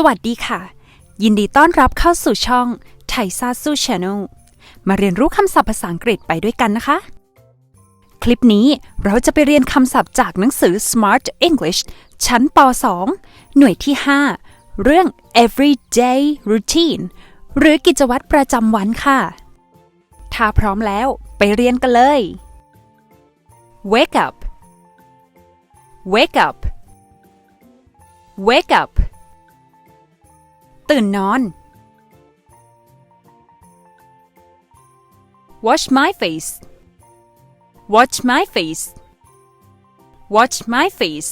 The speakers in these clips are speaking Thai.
สวัสดีค่ะ ยินดีต้อนรับเข้าสู่ช่องไทซาซูชาแนลมาเรียนรู้คำศัพท์ภาษาอังกฤษไปด้วยกันนะคะ คลิปนี้เราจะไปเรียนคำศัพท์จากหนังสือ Smart English ชั้นป .2 หน่วยที่ 5 เรื่อง everyday routine หรือกิจวัตรประจำวันค่ะ ถ้าพร้อมแล้วไปเรียนกันเลย wake up wake up wake up ตื่นนอน wash my face wash my face wash my face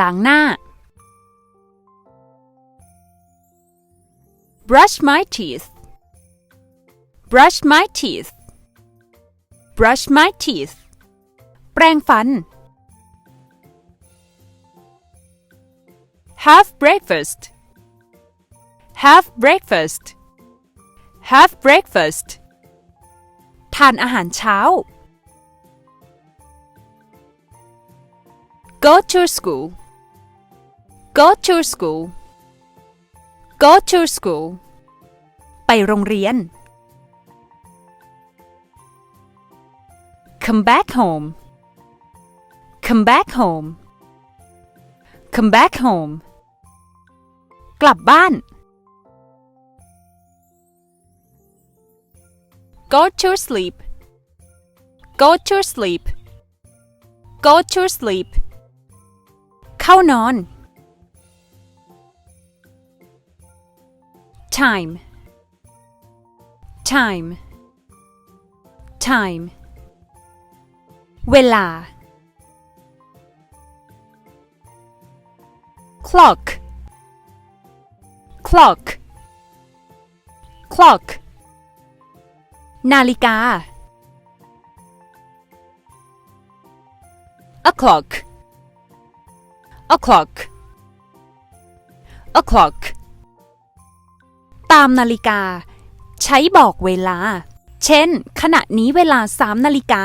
ล้างหน้า brush my teeth brush my teeth brush my teeth แปรงฟัน have breakfast have breakfast have breakfast ทานอาหารเช้า go to school go to school go to school ไปโรงเรียน come back home come back home come back home กลับบ้าน go to sleep go to sleep go to sleep เข้านอน time time time เวลา clock clock clock นาฬิกา o'clock o'clock o'clock ตามนาฬิกา ใช้บอกเวลา เช่น ขณะนี้เวลาสามนาฬิกา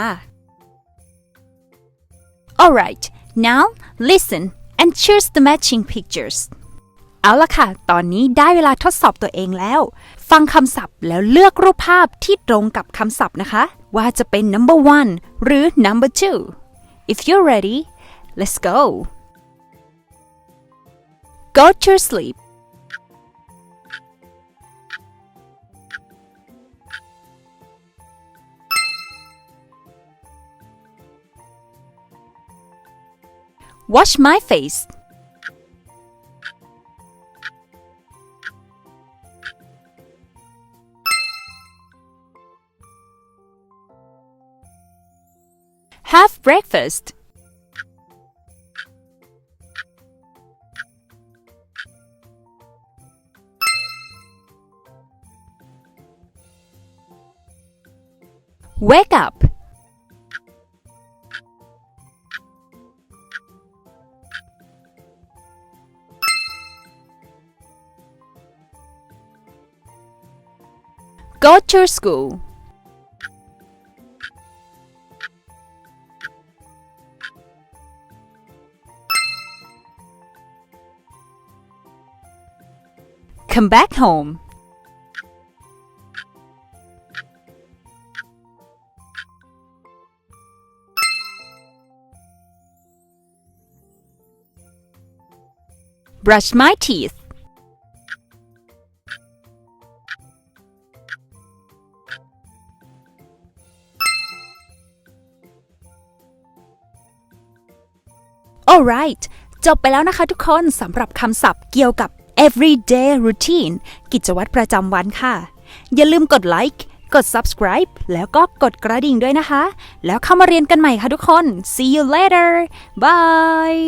Alright now listen and choose the matching pictures เอาละค่ะ ตอนนี้ได้เวลาทดสอบตัวเองแล้ว ฟังคำศัพท์แล้วเลือกรูปภาพที่ตรงกับคำศัพท์นะคะ ว่าจะเป็น number one หรือ number two if you're ready let's go go to sleep wash my face have breakfast. Wake up. Go to school come back home brush my teeth alright จบไปแล้วนะคะทุกคนสำหรับคำศัพท์เกี่ยวกับ everyday routine กิจวัตรประจำวันค่ะ อย่าลืมกดไลค์กด subscribe แล้วก็กดกระดิ่งด้วยนะคะ แล้วเข้ามาเรียนกันใหม่ค่ะทุกคน see you later bye